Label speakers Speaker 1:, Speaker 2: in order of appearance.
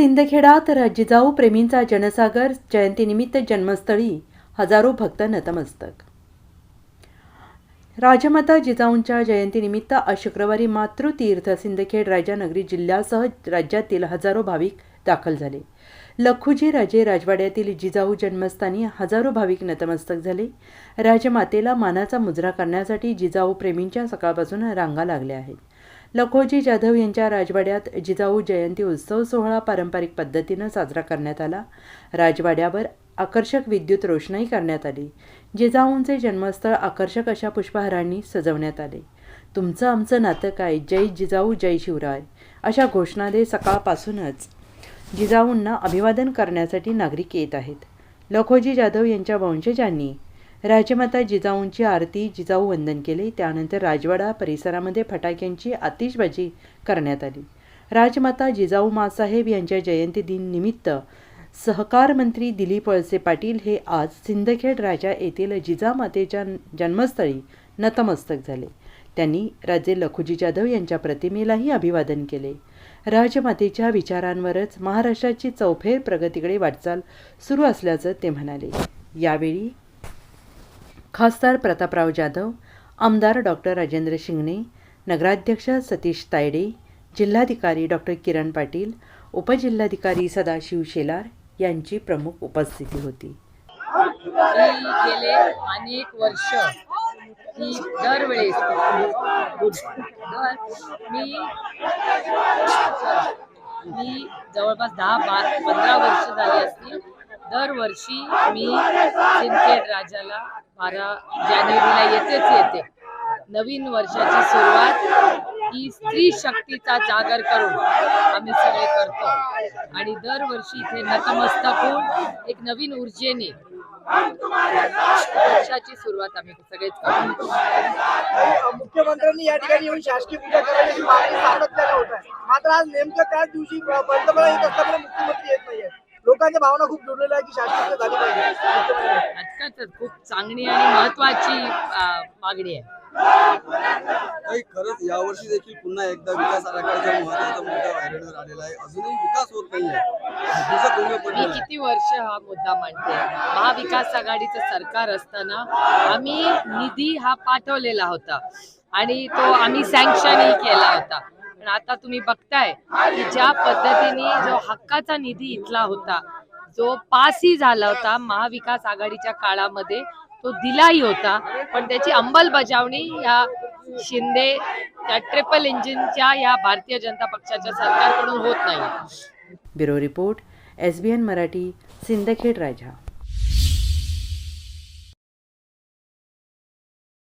Speaker 1: सिंदखेडात जिजाऊ प्रेमींचा जनसागर जयंतीनिमित्त जन्मस्थळी हजारो भक्त नतमस्तक. राजमाता जिजाऊंच्या जयंतीनिमित्त आज शुक्रवारी मातृतीर्थ सिंदखेड राजानगरी जिल्ह्यासह राज्यातील हजारो भाविक दाखल झाले. लखुजी राजे राजवाड्यातील जिजाऊ जन्मस्थानी हजारो भाविक नतमस्तक झाले. राजमातेला मानाचा मुजरा करण्यासाठी जिजाऊ प्रेमींच्या सकाळपासून रांगा लागल्या आहेत. लखोजी जाधव यांच्या राजवाड्यात जिजाऊ जयंती उत्सव सोहळा पारंपरिक पद्धतीनं साजरा करण्यात आला. राजवाड्यावर आकर्षक विद्युत रोषणाई करण्यात आली. जिजाऊंचे जन्मस्थळ आकर्षक अशा पुष्पहारांनी सजवण्यात आले. तुमचं आमचं नातं काय? जय जिजाऊ जय शिवराय. अशा घोषणा दे सकाळपासूनच जिजाऊंना अभिवादन करण्यासाठी नागरिक येत आहेत. लखोजी जाधव यांच्या वंशजांनी राजमाता जिजाऊंची आरती जिजाऊ वंदन केले. त्यानंतर राजवाडा परिसरामध्ये फटाक्यांची आतिषबाजी करण्यात आली. राजमाता जिजाऊ मासाहेब यांच्या जयंती दिन निमित्त सहकार मंत्री दिलीप वळसे पाटील हे आज सिंदखेड राजा येथील जिजामातेच्या जन्मस्थळी नतमस्तक झाले. त्यांनी राजे लखुजी जाधव यांच्या प्रतिमेलाही अभिवादन केले. राजमातेच्या विचारांवरच महाराष्ट्राची चौफेर प्रगतीकडे वाटचाल सुरू असल्याचं ते म्हणाले. यावेळी खासदार प्रतापराव जाधव आमदार डॉक्टर राजेंद्र शिंगणे नगराध्यक्ष सतीश तायडे जिल्हाधिकारी डॉक्टर किरण पाटील उपजिल्हाधिकारी सदाशिव शेलार यांची प्रमुख उपस्थिती होती.
Speaker 2: गेले अनेक वर्ष. ही दरवेळेस मी मी जवळपास दहा बारा पंधरा वर्ष झाली असतील. दरवर्षी मी सिंदखेड राजाला बारा जानेवारीला येतेच येते. नवीन वर्षाची सुरुवात ही स्त्री शक्तीचा जागर करून आम्ही सगळे करतो. आणि दरवर्षी इथे नतमस्तक होऊन एक नवीन ऊर्जेने वर्षाची सुरुवात आम्ही सगळेच करतो.
Speaker 3: मुख्यमंत्र्यांनी या ठिकाणी येऊन शासकीय पूजा करण्याची मागणी सातत्याने होत आहे. मात्र आज नेमकं त्याच दिवशी पंतप्रधान येत असताना मुख्यमंत्री येत नाहीये लोकांच्या भावना खूप जुळलेल्या आहे की शासकीय झाली पाहिजे.
Speaker 2: खूप चांगली आणि महत्वाची अं, मागणी आहे.
Speaker 4: काही खरंच यावर्षी देखील पुन्हा एकदा विकास आराखड्याचा महत्त्वाचा मुद्दा व्हायरलवर आलेला आहे. अजूनही विकास होत नाहीये. दोन
Speaker 2: मी. किती वर्ष हा मुद्दा मांडते? महाविकास आघाडीचं सरकार असताना आम्ही निधी हा पाठवलेला होता. आणि तो आम्ही सँक्शनही केला होता. पण आता तुम्ही बघताय की ज्या पद्धतीने जो हक्काचा निधी इथला होता जो पासही झाला होता महाविकास आघाडीच्या काळामध्ये तो दिलाही होता. पण त्याची अंमलबजावणी या शिंदे त्या ट्रिपल इंजिनच्या या भारतीय जनता पक्षाच्या सरकारकडून होत नाही.
Speaker 1: Bureau report S B N Marathi Sindkhed Raja.